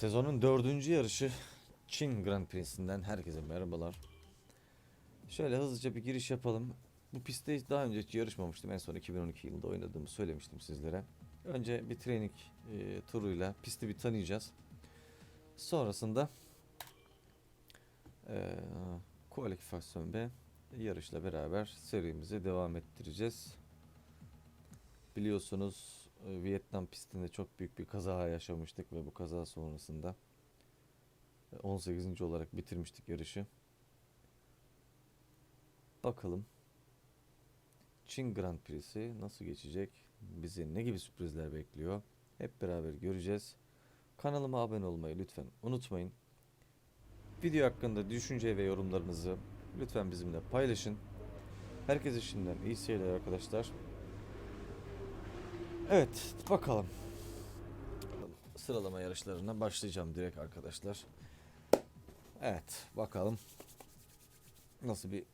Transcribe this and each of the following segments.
Sezonun dördüncü yarışı Çin Grand Prix'sinden herkese merhabalar. Şöyle hızlıca bir giriş yapalım. Bu pistte hiç daha önce hiç yarışmamıştım. En son 2012 yılında oynadığımı söylemiştim sizlere. Önce bir training e, turuyla pisti bir tanıyacağız. Sonrasında e, kualifikasyon ve yarışla beraber serimizi devam ettireceğiz. Biliyorsunuz Vietnam pistinde çok büyük bir kaza yaşamıştık ve bu kaza sonrasında e, 18. olarak bitirmiştik yarışı. Bakalım Çin Grand Prix'si nasıl geçecek? Bizi ne gibi sürprizler bekliyor? Hep beraber göreceğiz. Kanalıma abone olmayı lütfen unutmayın. Video hakkında düşünce ve yorumlarınızı lütfen bizimle paylaşın. Herkese şimdiden iyi seyirler arkadaşlar. Evet bakalım. Sıralama yarışlarına başlayacağım direkt arkadaşlar. Evet bakalım nasıl bir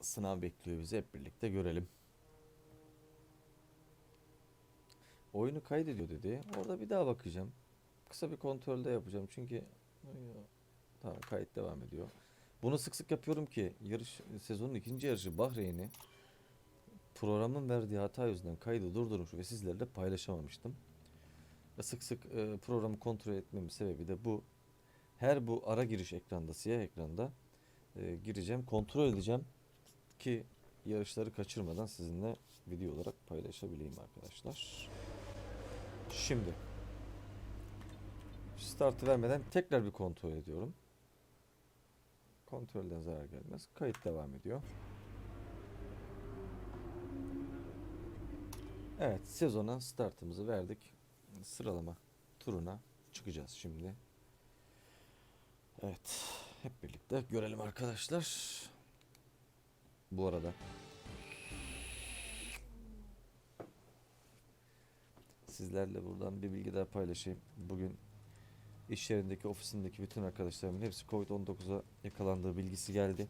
sınav bekliyor bizi hep birlikte görelim. Oyunu kaydediyor dedi. Orada bir daha bakacağım. Kısa bir kontrolde yapacağım çünkü tamam kayıt devam ediyor. Bunu sık sık yapıyorum ki yarış sezonun ikinci yarışı Bahreyn'i programın verdiği hata yüzünden kaydı durdurmuş ve sizlerle paylaşamamıştım. Ve sık sık e, programı kontrol etmemin sebebi de bu. Her bu ara giriş ekranda, siyah ekranda e, gireceğim, kontrol edeceğim ki yarışları kaçırmadan sizinle video olarak paylaşabileyim arkadaşlar. Şimdi startı vermeden tekrar bir kontrol ediyorum. Kontrolden zarar gelmez. Kayıt devam ediyor. Evet, sezona startımızı verdik. Sıralama turuna çıkacağız şimdi. Evet, hep birlikte görelim arkadaşlar. Bu arada sizlerle buradan bir bilgi daha paylaşayım. Bugün iş yerindeki ofisindeki bütün arkadaşlarımın hepsi Covid-19'a yakalandığı bilgisi geldi.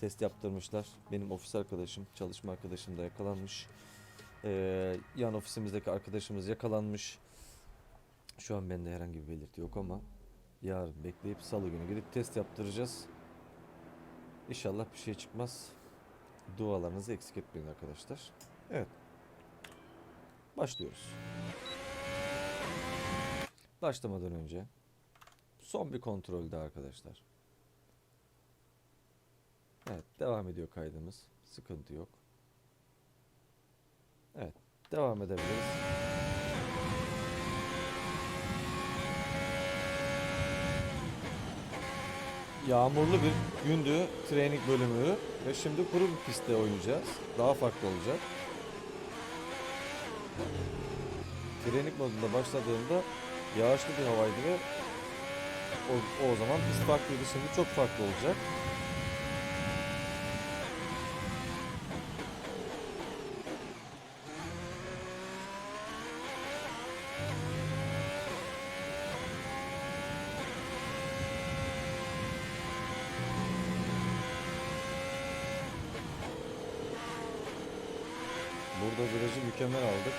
Test yaptırmışlar. Benim ofis arkadaşım, çalışma arkadaşım da yakalanmış. Ee, yan ofisimizdeki arkadaşımız yakalanmış. Şu an bende herhangi bir belirti yok ama yarın bekleyip salı günü gidip test yaptıracağız. İnşallah bir şey çıkmaz. Dualarınızı eksik etmeyin arkadaşlar. Evet. Başlıyoruz. Başlamadan önce son bir kontrol daha arkadaşlar. Evet, devam ediyor kaydımız. Sıkıntı yok. Evet, devam edebiliriz. Yağmurlu bir gündü training bölümü ve şimdi kuru bir pistte oynayacağız. Daha farklı olacak. Training modunda başladığımda yağışlı bir havaydı ve o, o zaman pist farklıydı. Şimdi çok farklı olacak. Burada mükemmel aldık.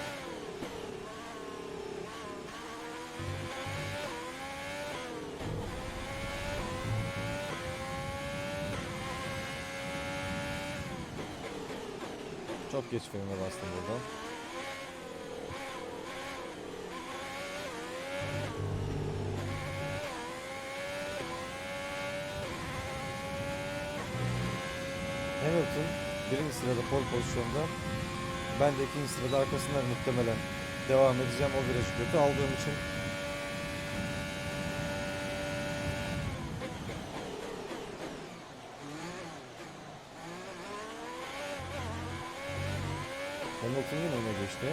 Çok geç frene bastım buradan. Hamilton birinci sırada pole pozisyonda. Ben de ikinci sırada arkasından muhtemelen devam edeceğim. O virajı kötü aldığım için. Hamilton yine öne geçti.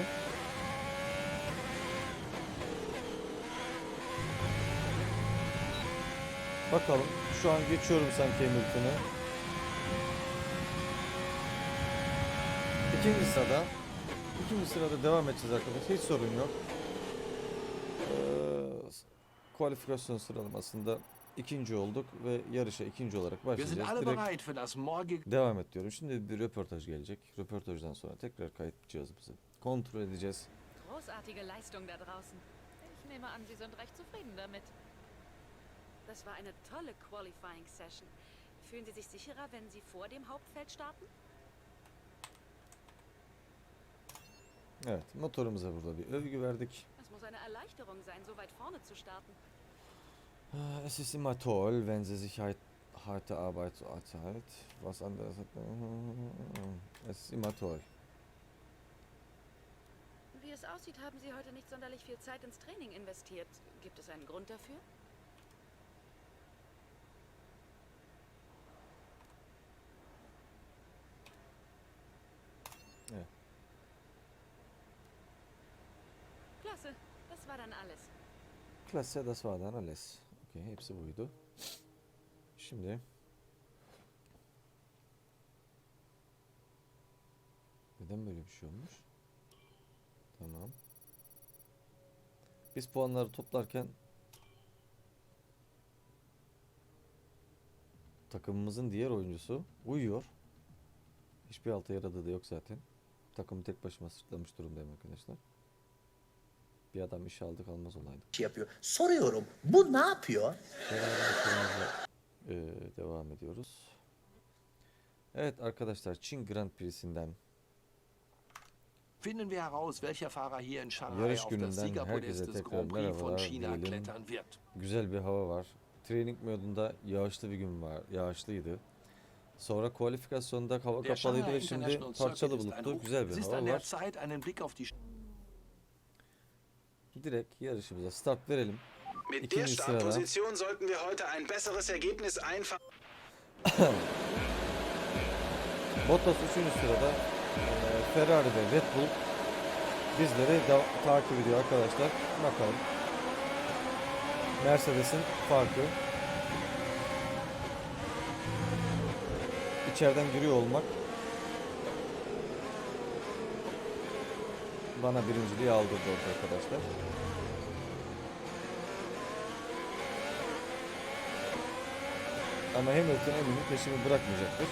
Bakalım. Şu an geçiyorum sanki Hamilton'ı. İkinci sırada ikinci sırada devam edeceğiz arkadaşlar. Hiç sorun yok. Ee, kualifikasyon sıralamasında ikinci olduk ve yarışa ikinci olarak başlayacağız. Direkt devam et diyorum. Şimdi bir röportaj gelecek. Röportajdan sonra tekrar kayıt cihazımızı kontrol edeceğiz. Großartige Leistung da draußen. Ich nehme an, Sie sind recht zufrieden damit. Das war eine tolle Qualifying Session. Fühlen Sie sich sicherer, wenn Sie vor dem Hauptfeld starten? Evet motorumuza burada bir övgü verdik. Es muss eine Erleichterung sein, so weit vorne zu starten. Ah, Es ist immer toll, wenn sie sich halt harte Arbeit so erzahlt. Was anderes hat. Es ist immer toll. Wie es aussieht, haben Sie heute nicht sonderlich viel Zeit ins Training investiert. Gibt es einen Grund dafür? Klasse, das war dann alles. Klasse das war dann alles. Okey hepsi buydu. Şimdi Neden böyle bir şey olmuş? Tamam. Biz puanları toplarken takımımızın diğer oyuncusu uyuyor. Hiçbir alta yaradığı da yok zaten. Takımı tek başıma sırtlamış durumdayım arkadaşlar. Bir adam işe aldık almaz olaydık. şey yapıyor. Soruyorum bu ne yapıyor? Eee, devam ediyoruz. Evet arkadaşlar Çin Grand Prix'sinden Finden wir heraus, welcher Fahrer hier in Shanghai auf das gününden Siegerpodest herkese des tekrar Grand Prix von merhabalar China diyelim. klettern wird. güzel bir hava var. Training modunda yağışlı bir gün var. Yağışlıydı. Sonra kualifikasyonda hava Der kapalıydı Shanghai ve şimdi International parçalı Circuit ist ein bulutlu Hoch. güzel bir ist hava an der var. Zeit, einen Blick auf die Direkt yarışımıza start verelim. Mit İkinci der. Startposition sollten wir heute ein besseres Ergebnis einfahren. Bottas 3. sırada. eee, Ferrari ve Red Bull bizleri takip ediyor arkadaşlar. Bakalım. Mercedes'in farkı. İçeriden giriyor olmak bana birinciliği aldırdı orada arkadaşlar. Ama Hamilton eminim peşimi bırakmayacaktır.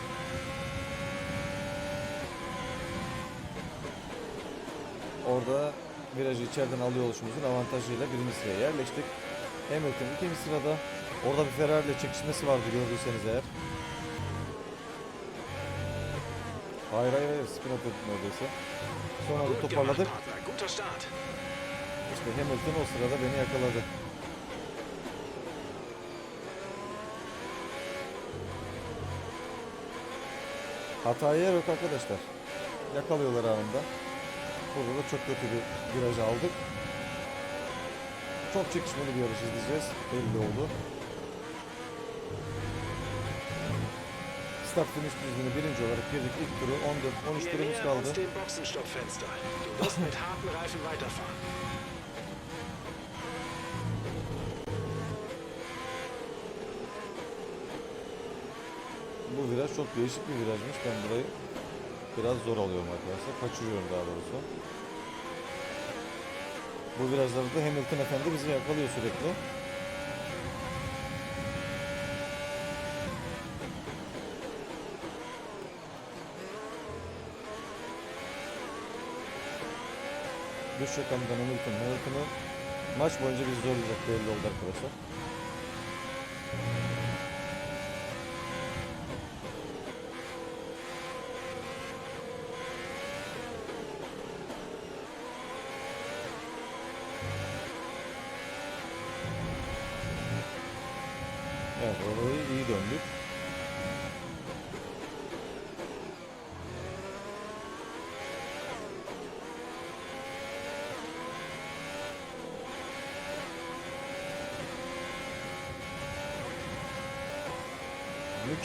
Orada virajı içeriden alıyor oluşumuzun avantajıyla birinci sıraya yerleştik. Hamilton ikinci sırada. Orada bir Ferrari ile çekişmesi vardı gördüyseniz eğer. Hayır hayır hayır spin atıyorduk neredeyse. Sonra da Gut gemacht, toparladık. İşte Hamilton o sırada beni yakaladı. Hataya yer yok arkadaşlar. Yakalıyorlar anında. Burada da çok kötü bir viraj aldık. Çok çekişmeli bir yarış izleyeceğiz. Belli oldu. Start finish düzlüğünü birinci olarak girdik. İlk turu 14 13 Wir turumuz kaldı. Bu viraj çok değişik bir virajmış. Ben burayı biraz zor alıyorum arkadaşlar. Kaçırıyorum daha doğrusu. Bu virajlarda Hamilton efendi bizi yakalıyor sürekli. Düş yakamdan Hamilton. Hamilton'ı maç boyunca bizi zorlayacak belli oldu arkadaşlar. Evet orayı iyi döndük.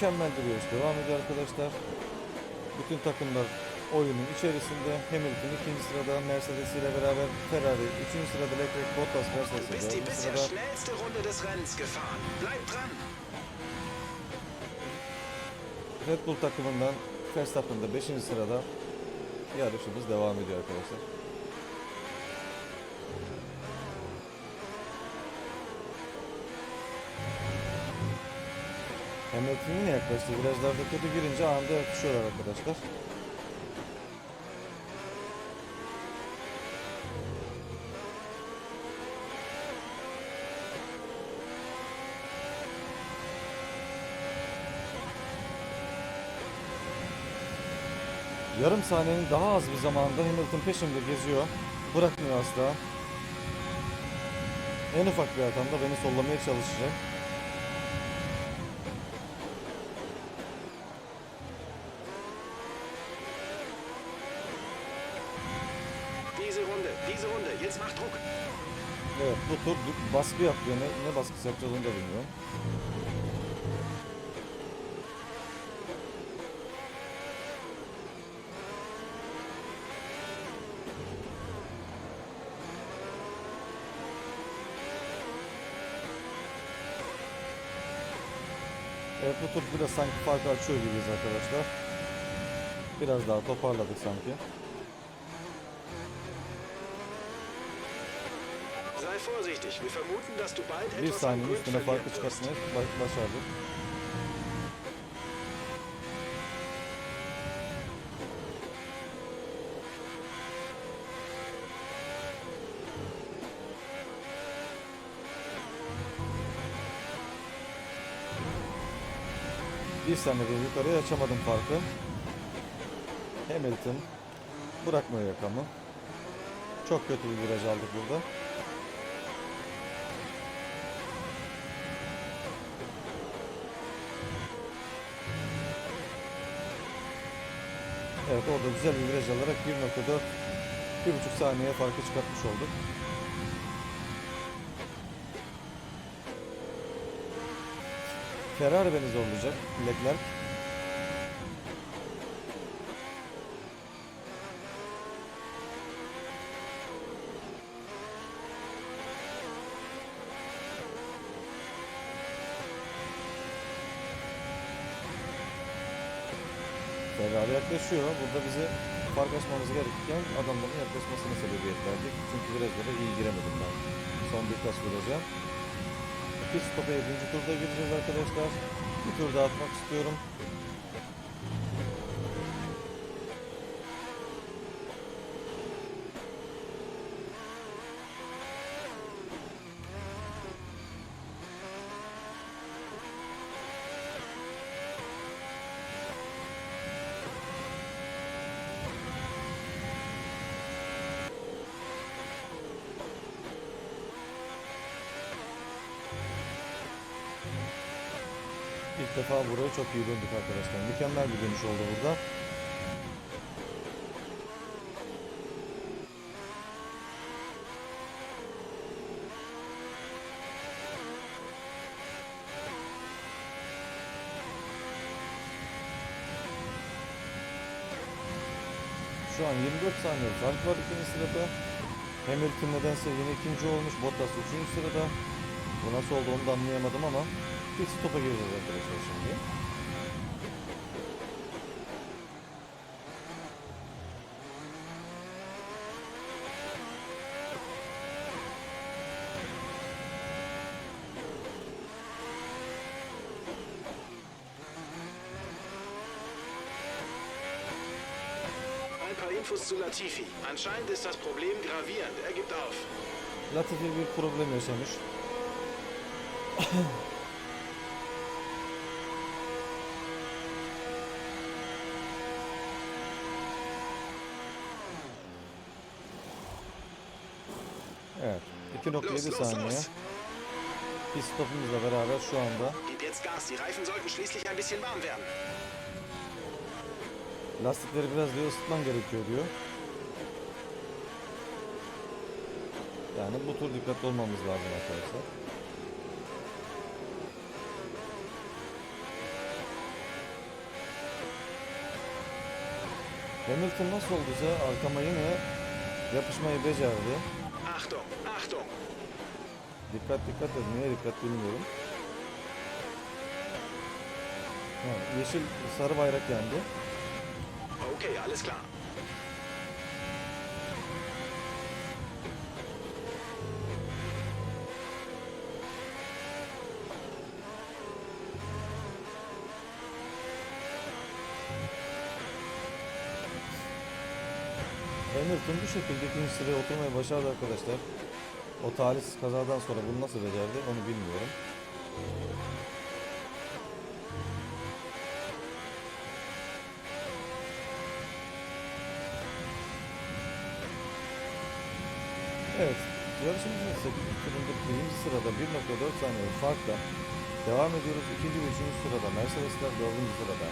Mükemmel bir yarış devam ediyor arkadaşlar. Bütün takımlar oyunun içerisinde. Hamilton ikinci sırada Mercedes ile beraber Ferrari, üçüncü sırada Leclerc, Bottas, Mercedes bisher sırada. Red Bull takımından Verstappen de 5. sırada yarışımız devam ediyor arkadaşlar. Mehmet'in yine yaklaştı. Biraz Virajlarda kötü girince anında yakışıyorlar arkadaşlar. Yarım saniyenin daha az bir zamanda Hamilton peşimde geziyor. Bırakmıyor asla. En ufak bir hatamda beni sollamaya çalışacak. Evet bu tur baskı yapıyor. Ne, ne baskısı yapacağız onu da bilmiyorum. Evet bu tur biraz sanki farkı açıyor gibiyiz arkadaşlar. Biraz daha toparladık sanki. Bir Grün üstüne farkı ba- başardık. Bir saniyede yukarıya açamadım farkı. Hamilton bırakmıyor yakamı. Çok kötü bir viraj aldık burada. Evet orada güzel bir viraj alarak 1.4 1.5 saniye farkı çıkartmış olduk. Ferrari beni zorlayacak. Leclerc. Ferrari yaklaşıyor. Burada bize fark açmamız gerekirken adamların yaklaşmasına sebebiyet verdik. Çünkü virajlara iyi giremedim ben. Son birkaç viraja. Pit stop'a 7. turda gireceğiz arkadaşlar. Bir tur daha atmak istiyorum. Defa burayı çok iyi döndük arkadaşlar. Mükemmel bir dönüş oldu burada. Şu an 24 saniye fark var ikinci sırada. Hamilton nedense yine ikinci olmuş. Bottas üçüncü sırada. Bu nasıl oldu onu da anlayamadım ama pit stop'a gireceğiz arkadaşlar şimdi. Ein paar Infos zu Latifi. Anscheinend ist das Problem gravierend. Er gibt auf. Latifi bir problem yaşamış. Evet. 2.7 saniye. Pit stopumuzla beraber şu anda lastikleri biraz diyor ısıtman gerekiyor diyor. Yani bu tur dikkatli olmamız lazım arkadaşlar. Hamilton nasıl olduysa arkama yine yapışmayı becerdi. Achtung, Achtung. Dikkat dikkat edin. Niye dikkat bilmiyorum. Ha, yeşil sarı bayrak yandı. Okay, alles klar. Tutundu şekilde ikinci sıraya oturmayı başardı arkadaşlar. O talihsiz kazadan sonra bunu nasıl becerdi onu bilmiyorum. Evet, yarışımızın 8. turunda 1. sırada 1.4 saniye farkla devam ediyoruz. 2. ve 3. sırada Mercedesler, 4. sırada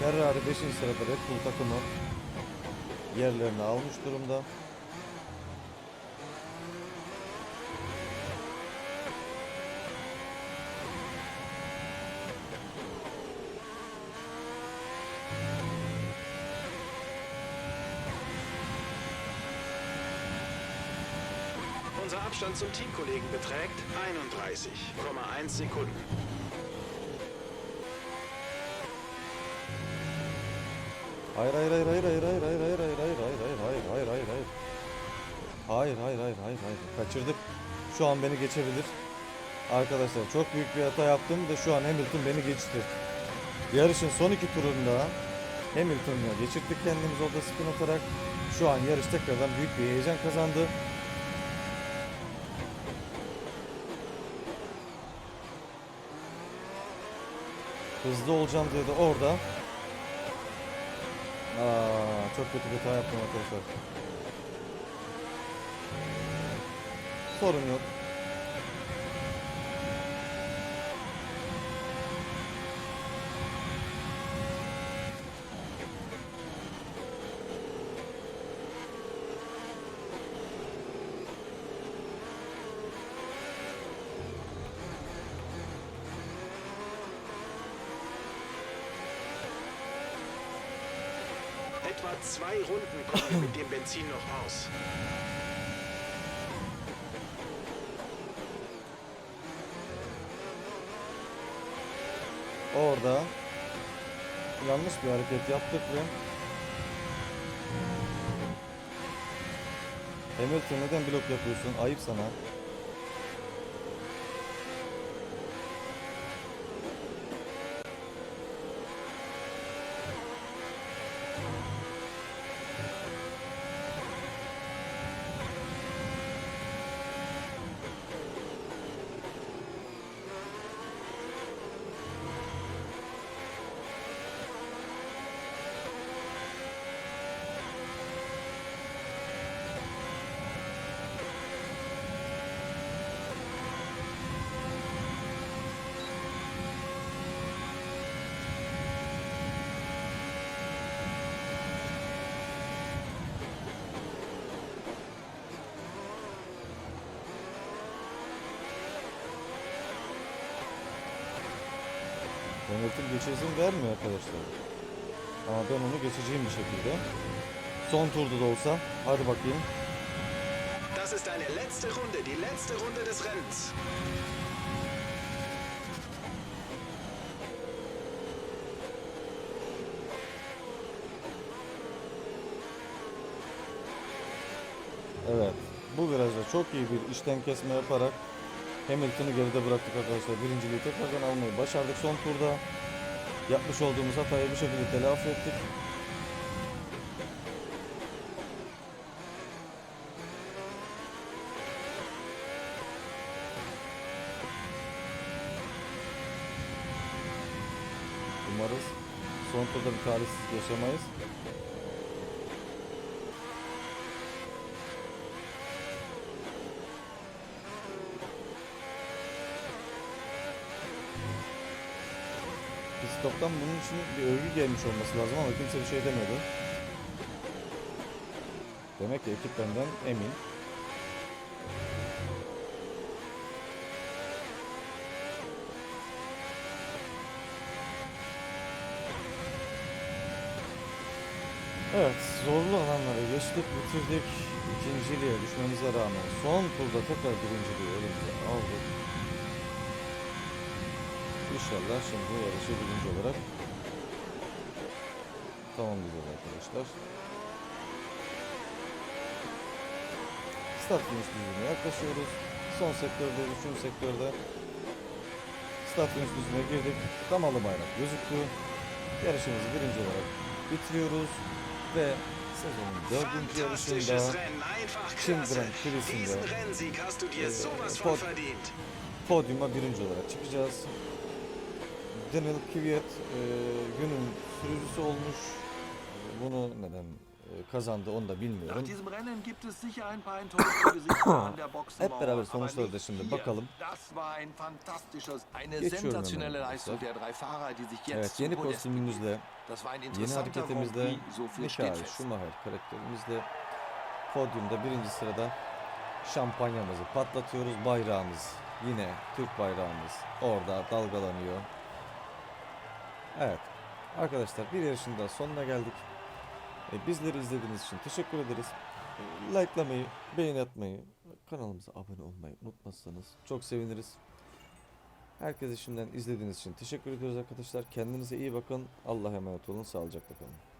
Ferrari, 5. sırada Red Bull takımı, yerlerini almış durumda. Unser Abstand zum Teamkollegen beträgt 31,1 Sekunden. Hayır hayır hayır hayır hayır hayır hayır hayır hayır hayır hayır hayır hayır hayır hayır hayır. Hayır hayır hayır hayır hayır. Kaçırdık. Şu an beni geçebilir. Arkadaşlar çok büyük bir hata yaptım da şu an Hamilton beni geçti. Yarışın son iki turunda Hamilton'la geçirdik kendimiz orada spin atarak. Şu an yarış tekrardan büyük bir heyecan kazandı. Hızlı olacağım dedi orada. Aa, çok kötü bir hata yaptım arkadaşlar. Sorun yok. Zwei Runden kommen wir mit dem Benzin noch aus. Orada yanlış bir hareket yaptık ve Hamilton neden blok yapıyorsun? Ayıp sana. Hamilton geçesim vermiyor arkadaşlar. Ama ben onu geçeceğim bir şekilde. Son turda da olsa. Hadi bakayım. Das ist eine letzte Runde, die letzte Runde des Rennens. Evet. Bu virajda çok iyi bir işten kesme yaparak Hamilton'ı geride bıraktık arkadaşlar. Birinciliği tekrardan almayı başardık son turda. Yapmış olduğumuz hatayı bir şekilde telafi ettik. Umarız son turda bir talihsizlik yaşamayız. Stop'tan bunun için bir övgü gelmiş olması lazım ama kimse bir şey demedi. Demek ki ekip benden emin. Evet, zorlu alanları geçtik, bitirdik. İkinciliğe düşmemize rağmen son turda tekrar birinciliği elimize aldık. İnşallah şimdi yarışı birinci olarak tamamlayacağız arkadaşlar. Start finish düzlüğüne yaklaşıyoruz. Son sektörde, üçüncü sektörde start finish düzlüğüne girdik. Tamalı bayrak gözüktü. Yarışımızı birinci olarak bitiriyoruz ve sezonun dördüncü yarışında Çin. Grand Prix'sinde Pod- podyuma birinci olarak çıkacağız. Daniel Kvyat e, günün sürücüsü olmuş. E, bunu neden e, kazandı onu da bilmiyorum. Hep beraber sonuçları da şimdi bakalım. Geçiyorum Evet yeni kostümümüzle, yeni hareketimizle, Michael Schumacher karakterimizle podyumda birinci sırada şampanyamızı patlatıyoruz. Bayrağımız yine Türk bayrağımız orada dalgalanıyor. Evet arkadaşlar bir yarışın da sonuna geldik. E, bizleri izlediğiniz için teşekkür ederiz. E, Likelamayı, beğeni atmayı, kanalımıza abone olmayı unutmazsanız çok seviniriz. Herkese şimdiden izlediğiniz için teşekkür ediyoruz arkadaşlar. Kendinize iyi bakın. Allah'a emanet olun. Sağlıcakla kalın.